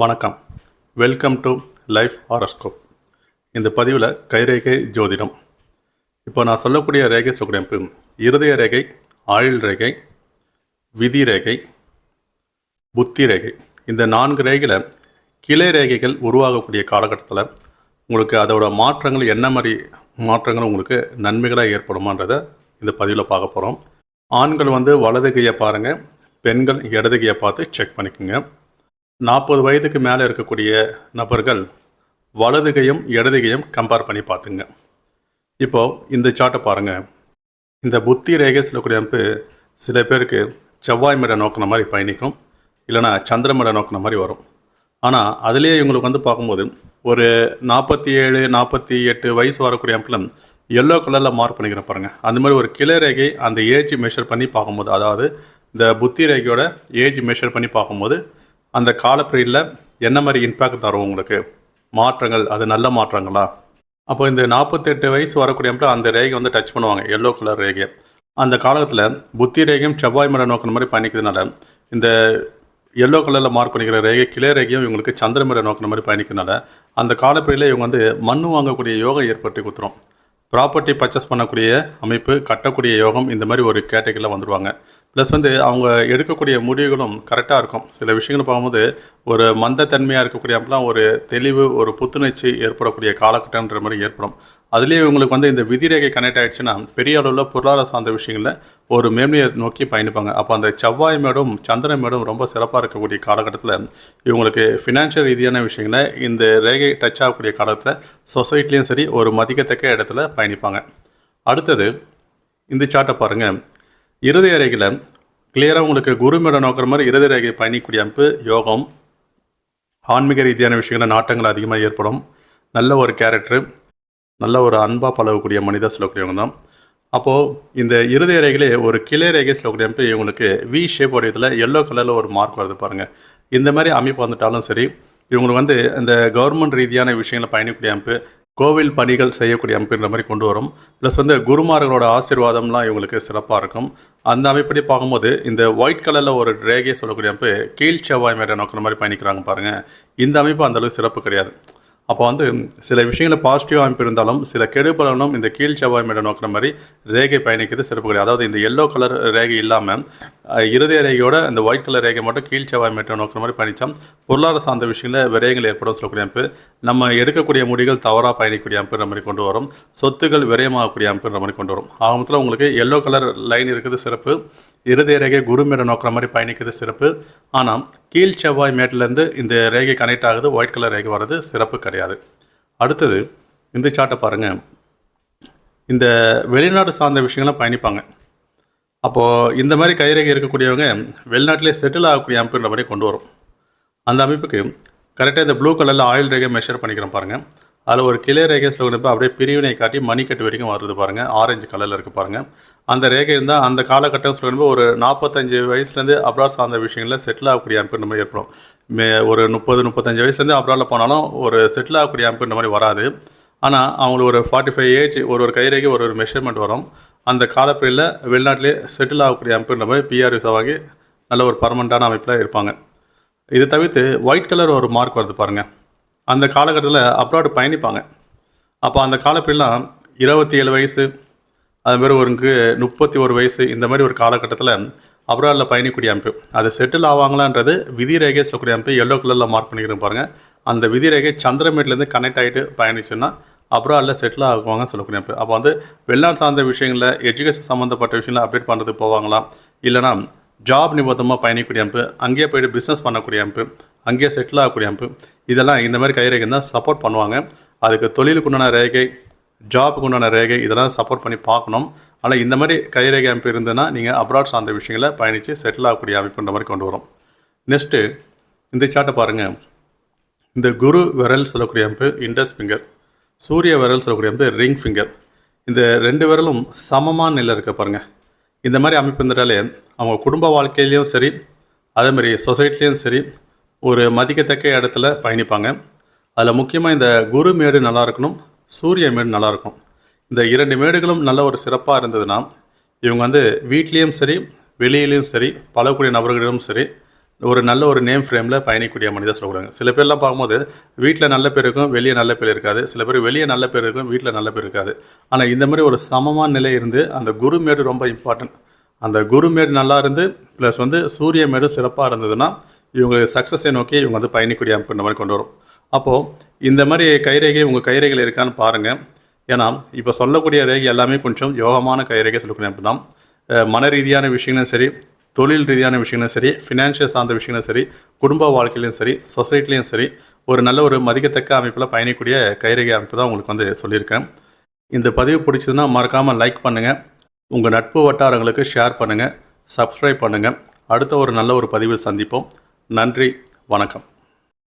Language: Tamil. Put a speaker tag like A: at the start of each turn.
A: வணக்கம். வெல்கம் டு லைஃப் ஹாரஸ்கோப் இந்த பதிவில் கைரேகை ஜோதிடம். இப்போ நான் சொல்லக்கூடிய ரேகை சொல்லக்கூடிய இருதய ரேகை ஆயுள் ரேகை விதி ரேகை புத்தி ரேகை. இந்த நான்கு ரேகையில் கிளை ரேகைகள் உருவாகக்கூடிய காலகட்டத்தில் உங்களுக்கு அதோட மாற்றங்கள் என்ன மாதிரி மாற்றங்கள் உங்களுக்கு நன்மைகளாக ஏற்படுமான்றதை இந்த பதிவில் பார்க்க போகிறோம் ஆண்கள் வந்து வலது கையை பாருங்கள் பெண்கள் இடது கையை பார்த்து செக் பண்ணிக்கோங்க. நாற்பது வயதுக்கு மேலே இருக்கக்கூடிய நபர்கள் வலதுகையும் இடதுகையும் கம்பேர் பண்ணி பார்த்துங்க. இப்போது இந்த சார்ட்டை பாருங்கள் இந்த புத்தி ரேகை சொல்லக்கூடிய அமைப்பு சில பேருக்கு செவ்வாய் மேடை நோக்கின மாதிரி பயணிக்கும் இல்லைனா சந்திர மேடை நோக்கின மாதிரி வரும். ஆனால் அதுலேயே இவங்களுக்கு வந்து பார்க்கும்போது ஒரு நாற்பத்தி ஏழு நாற்பத்தி எட்டு வயசு வரக்கூடிய அமைப்பில் எல்லோ கலரில் மார்க் பண்ணிக்கிறேன் பாருங்கள் அந்த மாதிரி ஒரு கிளை ரேகை அந்த ஏஜ் மெஷர் பண்ணி பார்க்கும்போது அதாவது இந்த புத்தி ரேகையோட ஏஜ் மெஷர் பண்ணி பார்க்கும்போது அந்த கால என்ன மாதிரி இம்பேக்ட் தரும் உங்களுக்கு? மாற்றங்கள் அது நல்ல மாற்றங்களா? அப்போ இந்த நாற்பத்தெட்டு வயசு வரக்கூடிய அந்த ரேகை வந்து டச் பண்ணுவாங்க எல்லோ கலர் ரேகை. அந்த காலத்தில் புத்தி ரேகையும் செவ்வாய் மரம் நோக்கின மாதிரி பயணிக்கிறதுனால இந்த எல்லோ கலரில் மார்க் பண்ணிக்கிற ரேகை கிளை ரேகையும் இவங்களுக்கு சந்திரமரை நோக்கின மாதிரி பயணிக்கிறதுனால அந்த காலப்பிரியில் இவங்க வந்து மண் வாங்கக்கூடிய யோகம் ஏற்பட்டு கொடுத்துரும். ப்ராப்பர்ட்டி பர்ச்சேஸ் பண்ணக்கூடிய அமைப்பு கட்டக்கூடிய யோகம் இந்த மாதிரி ஒரு கேட்டகரியில் வந்துடுவாங்க ப்ளஸ் வந்து அவங்க எடுக்கக்கூடிய முடிவுகளும் கரெக்டாக இருக்கும். சில விஷயங்கள் பார்க்கும்போது ஒரு மந்தத்தன்மையாக இருக்கக்கூடிய அப்பெல்லாம் ஒரு தெளிவு ஒரு புத்துணர்ச்சி ஏற்படக்கூடிய காலகட்டம்ன்ற மாதிரி ஏற்படும். அதுலேயே இவங்களுக்கு வந்து இந்த விதிரேகை கனெக்ட் ஆகிடுச்சுன்னா பெரிய அளவில் பொருளாதார சார்ந்த விஷயங்களில் ஒரு மேன்மையை நோக்கி பயணிப்பாங்க. அப்போ அந்த செவ்வாய் மேடும் சந்திர மேடும் ரொம்ப சிறப்பாக இருக்கக்கூடிய காலகட்டத்தில் இவங்களுக்கு ஃபினான்ஷியல் ரீதியான விஷயங்களை இந்த ரேகை டச் ஆகக்கூடிய காலத்தில் சொசைட்டிலையும் சரி ஒரு மதிக்கத்தக்க இடத்துல பயணிப்பாங்க. அடுத்தது இந்த சார்ட்டை பாருங்கள் இறுதி அறைகளை கிளியராக உங்களுக்கு குரு நோக்கிற மாதிரி இறுதி ரேகை பயணிக்கூடிய அமைப்பு யோகம் ஆன்மீக ரீதியான விஷயங்களில் நாட்டங்கள் அதிகமாக ஏற்படும். நல்ல ஒரு கேரக்டரு நல்ல ஒரு அன்பாக பழகக்கூடிய மனிதர் சொல்லக்கூடியவங்க தான். அப்போது இந்த இறுதி ரேகையிலே ஒரு கிளை ரேகை சொல்லக்கூடிய அமைப்பு இவங்களுக்கு வி ஷேப் உடையதில் எல்லோ கலரில் ஒரு மார்க் வருது பாருங்கள் இந்த மாதிரி அமைப்பு வந்துட்டாலும் சரி இவங்களுக்கு வந்து இந்த கவர்மெண்ட் ரீதியான விஷயங்களை பயணிக்கக்கூடிய அமைப்பு கோவில் பணிகள் செய்யக்கூடிய அமைப்புன்ற மாதிரி கொண்டு வரும். ப்ளஸ் வந்து குருமார்களோட ஆசீர்வாதம்லாம் இவங்களுக்கு சிறப்பாக இருக்கும். அந்த அமைப்படி பார்க்கும்போது இந்த ஒயிட் கலரில் ஒரு ரேகையை சொல்லக்கூடிய அமைப்பு கீழ் செவ்வாய் மேடை நோக்கிற மாதிரி பயணிக்கிறாங்க பாருங்கள் இந்த அமைப்பு அந்தளவுக்கு சிறப்பு கிடையாது. அப்போ வந்து சில விஷயங்களில் பாசிட்டிவ் அமைப்பு இருந்தாலும் சில கெடுபலனும் இந்த கீழ் செவ்வாய் மேடம் நோக்கிற மாதிரி ரேகை பயணிக்கிறது சிறப்பு கிடையாது. அதாவது இந்த எல்லோ கலர் ரேகை இல்லாமல் இருதய ரேகையோட இந்த ஒயிட் கலர் ரேகை மட்டும் கீழ் செவ்வாய் மேடம் நோக்கிற மாதிரி பயணித்தோம் பொருளாதார சார்ந்த விஷயங்களில் விரயங்கள் ஏற்படும் சொல்லக்கூடிய அமைப்பு. நம்ம எடுக்கக்கூடிய முடிகள் தவறாக பயணிக்கக்கூடிய அமைப்புன்ற மாதிரி கொண்டு வரும். சொத்துக்கள் விரயமாகக்கூடிய அமைப்புன்ற மாதிரி கொண்டு வரும். ஆகமத்தில் உங்களுக்கு எல்லோ கலர் லைன் இருக்குது சிறப்பு. இருதய ரேகை குரு மேடம் நோக்கிற மாதிரி பயணிக்கிறது சிறப்பு. ஆனால் கீழ் செவ்வாய் மேட்டிலேருந்து இந்த ரேகை கனெக்ட் ஆகுது ஒயிட் கலர் ரேகை வர்றது சிறப்பு கிடையாது. அடுத்தது இந்த சார்ட்டை பாருங்கள் இந்த வெளிநாடு சார்ந்த விஷயங்களாம் பயணிப்பாங்க. அப்போது இந்த மாதிரி கைரேகை இருக்கக்கூடியவங்க வெளிநாட்டிலே செட்டில் ஆகக்கூடிய அமைப்புன்ற மாதிரி கொண்டு வரும். அந்த அமைப்புக்கு கரெக்டாக இந்த ப்ளூ கலரில் ஆயில் ரேகை மெஷர் பண்ணிக்கிறோம் பாருங்கள் அதில் ஒரு கிளை ரேகை சொல்கிறப்ப அப்படியே பிரிவினை காட்டி மணிக்கட்டு வரைக்கும் வருது பாருங்கள் ஆரஞ்சு கலரில் இருக்குது பாருங்கள் அந்த ரேகை இருந்தால் அந்த காலகட்டம் சொல்கிறப்ப ஒரு நாற்பத்தஞ்சு வயசுலேருந்து அப்ராட் சார்ந்த விஷயங்களில் செட்டில் ஆகக்கூடிய அமைப்பு மாதிரி ஏற்படும். மே ஒரு முப்பது முப்பத்தஞ்சு வயசுலேருந்து அப்ராடில் போனாலும் ஒரு செட்டில் ஆகக்கூடிய அமைப்புன்ற மாதிரி வராது. ஆனால் அவங்களுக்கு ஒரு ஃபார்ட்டி ஃபைவ் ஏஜ் ஒரு ஒரு கைரேகை ஒரு ஒரு மெஷர்மெண்ட் வரும். அந்த காலப்பிரியில் வெளிநாட்டிலே செட்டில் ஆகக்கூடிய அமைப்புன்ற மாதிரி பிஆர் விசா வாங்கி நல்ல ஒரு பர்மனண்ட்டான அமைப்பில் இருப்பாங்க. இது தவிர்த்து ஒயிட் கலர் ஒரு மார்க் வருது பாருங்கள் அந்த காலகட்டத்தில் அப்ராடு பயணிப்பாங்க. அப்போ அந்த காலப்பெல்லாம் இருபத்தி ஏழு வயசு அது மாதிரி ஒருக்கு முப்பத்தி ஒரு வயசு இந்த மாதிரி ஒரு காலகட்டத்தில் அப்ராடில் பயணிக்கூடிய அமைப்பு. அது செட்டில் ஆவாங்களான்றது விதி ரேகை சொல்லக்கூடிய அமைப்பு எல்லோ கலரில் மார்க் பண்ணிக்கிறேன் பாருங்கள் அந்த விதி ரேகை சந்திரமேட்லேருந்து கனெக்ட் ஆகிட்டு பயணிச்சுன்னா அப்ராடில் செட்டில் ஆகுவாங்கன்னு சொல்லக்கூடிய அமைப்பு. அப்போ வந்து வெளிநாடு சார்ந்த விஷயங்களில் எஜுகேஷன் சம்மந்தப்பட்ட விஷயங்களை அப்டேட் பண்ணுறதுக்கு போவாங்களா? இல்லைனா ஜாப் நிபந்தமாக பயணிக்கக்கூடிய அமைப்பு அங்கேயே போயிட்டு பிஸ்னஸ் பண்ணக்கூடிய அமைப்பு அங்கேயே செட்டில் ஆகக்கூடிய அமைப்பு. இதெல்லாம் இந்த மாதிரி கைரேகை தான் சப்போர்ட் பண்ணுவாங்க. அதுக்கு தொழிலுக்கு உண்டான ரேகை ஜாபுக்கு உண்டான ரேகை இதெல்லாம் சப்போர்ட் பண்ணி பார்க்கணும். ஆனால் இந்த மாதிரி கைரேகை அமைப்பு இருந்ததுன்னா நீங்கள் அப்ராட் சார்ந்த விஷயங்களை பயணித்து செட்டில் ஆகக்கூடிய அமைப்புன்ற மாதிரி கொண்டு வரும். நெக்ஸ்ட்டு இந்த சார்ட்டை பாருங்கள் இந்த குரு விரல் சொல்லக்கூடிய அமைப்பு இண்டஸ் ஃபிங்கர் சூரிய விரல் சொல்லக்கூடிய அமைப்பு ரிங் ஃபிங்கர் இந்த ரெண்டு விரலும் சமமான நிலை இருக்க பாருங்கள் இந்த மாதிரி அமைப்பு இருந்துட்டாலே அவங்க குடும்ப வாழ்க்கையிலையும் சரி அதே மாதிரி சொசைட்டிலையும் சரி ஒரு மதிக்கத்தக்க இடத்துல பயணிப்பாங்க. அதில் முக்கியமாக இந்த குரு மேடு நல்லா இருக்கணும் சூரிய மேடு நல்லா இருக்கும் இந்த இரண்டு மேடுகளும் நல்ல ஒரு சிறப்பாக இருந்ததுன்னா இவங்க வந்து வீட்லேயும் சரி வெளியிலையும் சரி பழகக்கூடிய நபர்களிடம் சரி ஒரு நல்ல ஒரு நேம் ஃப்ரேமில் பயணிக்கூடிய மனிதர் சொல்லக்கூடாங்க சில பேர்லாம் பார்க்கும்போது வீட்டில் நல்ல பேர் இருக்கும் வெளியே நல்ல பேர் இருக்காது. சில பேர் வெளியே நல்ல பேர் இருக்கும் வீட்டில் நல்ல பேர் இருக்காது. ஆனால் இந்த மாதிரி ஒரு சமமான நிலை இருந்து அந்த குரு மேடு ரொம்ப இம்பார்ட்டன்ட் அந்த குரு மேடு நல்லா இருந்து ப்ளஸ் வந்து சூரிய மேடு சிறப்பாக இருந்ததுன்னா இவங்க சக்ஸஸை நோக்கி இவங்க வந்து பயணிக்கூடிய அமைப்பு இந்த மாதிரி கொண்டு வரும். அப்போது இந்த மாதிரி கைரேகை உங்கள் கைரேகையில் இருக்கான்னு பாருங்கள் ஏன்னா இப்போ சொல்லக்கூடிய ரேகை எல்லாமே கொஞ்சம் யோகமான கைரேகை சொல்லக்கூடிய அமைப்பு தான். மன ரீதியான விஷயங்களும் சரி தொழில் ரீதியான விஷயங்களும் சரி ஃபினான்ஷியல் சார்ந்த விஷயங்களும் சரி குடும்ப வாழ்க்கையிலையும் சரி சொசைட்டிலையும் சரி ஒரு நல்ல ஒரு மதிக்கத்தக்க அமைப்பில் பயணிக்கூடிய கைரேகை அமைப்பு தான் உங்களுக்கு வந்து சொல்லியிருக்கேன். இந்த பதிவு பிடிச்சதுன்னா மறக்காமல் லைக் பண்ணுங்கள் உங்கள் நட்பு வட்டாரங்களுக்கு ஷேர் பண்ணுங்கள் சப்ஸ்கிரைப் பண்ணுங்கள் அடுத்த ஒரு நல்ல ஒரு பதிவில் சந்திப்போம். நன்றி வணக்கம்.